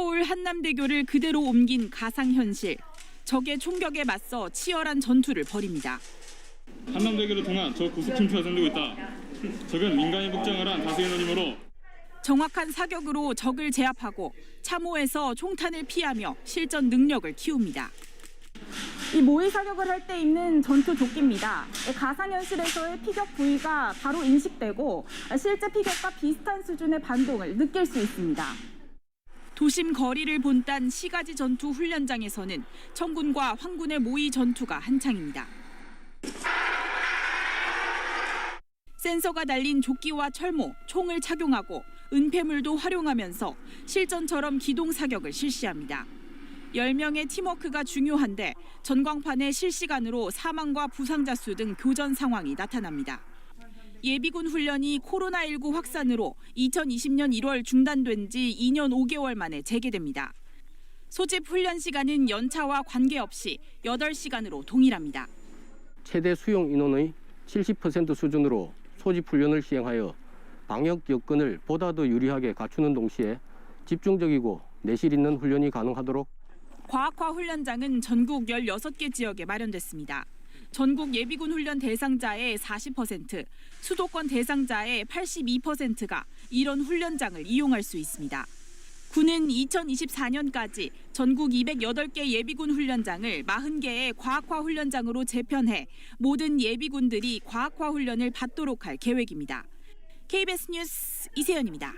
한남대교를 그대로 옮긴 가상현실. 적의 총격에 맞서 치열한 전투를 벌입니다. 한남대교를 통한 저 구속 침투가 전되고 있다. 적은 민간인 복장을 한 다수 인원이므로 정확한 사격으로 적을 제압하고 참호에서 총탄을 피하며 실전 능력을 키웁니다. 이 모의 사격을 할 때 입는 전투 조끼입니다. 가상현실에서의 피격 부위가 바로 인식되고 실제 피격과 비슷한 수준의 반동을 느낄 수 있습니다. 도심 거리를 본딴 시가지 전투 훈련장에서는 청군과 황군의 모의 전투가 한창입니다. 센서가 달린 조끼와 철모, 총을 착용하고 은폐물도 활용하면서 실전처럼 기동 사격을 실시합니다. 10명의 팀워크가 중요한데 전광판에 실시간으로 사망과 부상자 수 등 교전 상황이 나타납니다. 예비군 훈련이 코로나19 확산으로 2020년 1월 중단된 지 2년 5개월 만에 재개됩니다. 소집 훈련 시간은 연차와 관계없이 8시간으로 동일합니다. 최대 수용 인원의 70% 수준으로 소집 훈련을 시행하여 방역 여건을 보다 더 유리하게 갖추는 동시에 집중적이고 내실 있는 훈련이 가능하도록 과학화 훈련장은 전국 16개 지역에 마련됐습니다. 전국 예비군 훈련 대상자의 40%, 수도권 대상자의 82%가 이런 훈련장을 이용할 수 있습니다. 군은 2024년까지 전국 208개 예비군 훈련장을 40개의 과학화 훈련장으로 재편해 모든 예비군들이 과학화 훈련을 받도록 할 계획입니다. KBS 뉴스 이세연입니다.